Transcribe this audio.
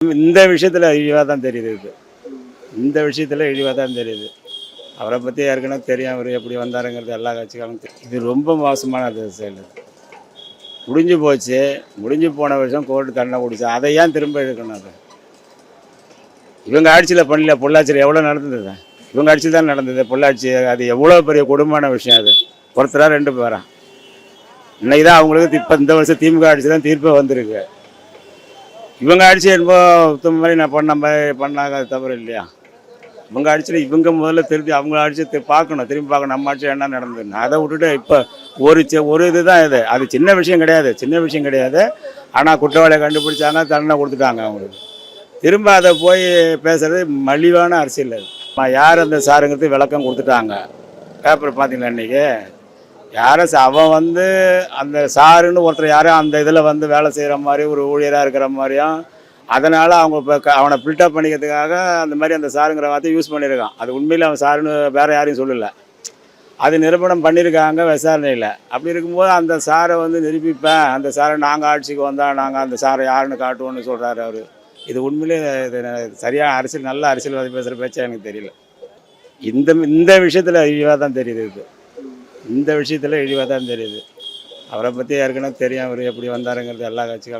இந்த விஷயத்தில் இழிவாக தான் தெரியுது இது. இந்த விஷயத்தில் இழிவாக தான் தெரியுது. அவரை பற்றி ஏற்கனவே தெரியும் அவர் எப்படி வந்தாருங்கிறது எல்லா கட்சிகளும் தெரியும் இது ரொம்ப மோசமான செயல் முடிஞ்சு போச்சு. முடிஞ்சு போன வருஷம் கோர்ட்டு தண்டனை கொடுச்சு அதை ஏன் திரும்ப எடுக்கணும் அது? இவங்க ஆட்சியில் பண்ணல பொள்ளாச்சியில் எவ்வளோ நடந்தது? இவங்க ஆட்சி தான் நடந்தது. பொள்ளாச்சி அது எவ்வளோ பெரிய கொடுமையான விஷயம் அது. ஒருத்தராக ரெண்டு பேரா. இன்னைக்கு தான் அவங்களுக்கு இப்போ இந்த வருஷம் திமுக ஆட்சி தான் தீர்ப்பே வந்திருக்கு. இவங்க அடிச்சு என்போ மாதிரி நான் பண்ண மாதிரி பண்ணாங்க அது தவறு இல்லையா? இவங்க அடிச்சுட்டு இவங்க முதல்ல திருப்பி அவங்க அடிச்சு பார்க்கணும். திரும்பி பார்க்கணும் நம்ம அடிச்சு என்ன நடந்ததுன்னு அதை விட்டுட்டு இப்போ ஒரு ஒரு ஒரு இதுதான் இது. அது சின்ன விஷயம் கிடையாது. சின்ன விஷயம் கிடையாது. ஆனால் குற்றவாளியை கண்டுபிடிச்சாங்க தண்டனை கொடுத்துட்டாங்க அவங்களுக்கு திரும்ப அதை போய் பேசுறது மலிவான அரசியல் அது. யார் அந்த சாருங்கிறது விளக்கம் கொடுத்துட்டாங்க. பேப்பர் பார்த்தீங்களா இன்றைக்கி யாரும் அவன் வந்து அந்த சாருன்னு ஒருத்தர் யாரும் அந்த இதில் வந்து வேலை செய்கிற மாதிரி ஒரு ஊழியராக இருக்கிற மாதிரியும். அதனால் அவங்க இப்போ அவனை பில்டப் பண்ணிக்கிறதுக்காக அந்த மாதிரி அந்த சாருங்கிற வார்த்தையை யூஸ் பண்ணியிருக்கான். அது உண்மையில் அவன் சாருன்னு வேறு யாரையும் சொல்லலை. அது நிரூபணம் பண்ணியிருக்காங்க விசாரணையில். அப்படி இருக்கும்போது அந்த சாரை வந்து நிரூபிப்பேன். அந்த சாரை நாங்கள் ஆட்சிக்கு வந்தால் நாங்கள் அந்த சாரை யாருன்னு காட்டுவோம்னு சொல்கிறாரு அவர். இது உண்மையிலே இது சரியான அரசியல் நல்ல அரசியல்வாதி பேசுகிற பேச்சா எனக்கு தெரியல. இந்த இந்த விஷயத்தில் இழிவாக தான் தெரியுது இது. இந்த விஷயத்தில் இழிவாக தான் தெரியுது. அவரை பற்றி ஏற்கனவே தெரியும் அவர் எப்படி வந்தாருங்கிறது எல்லா கட்சிகளும்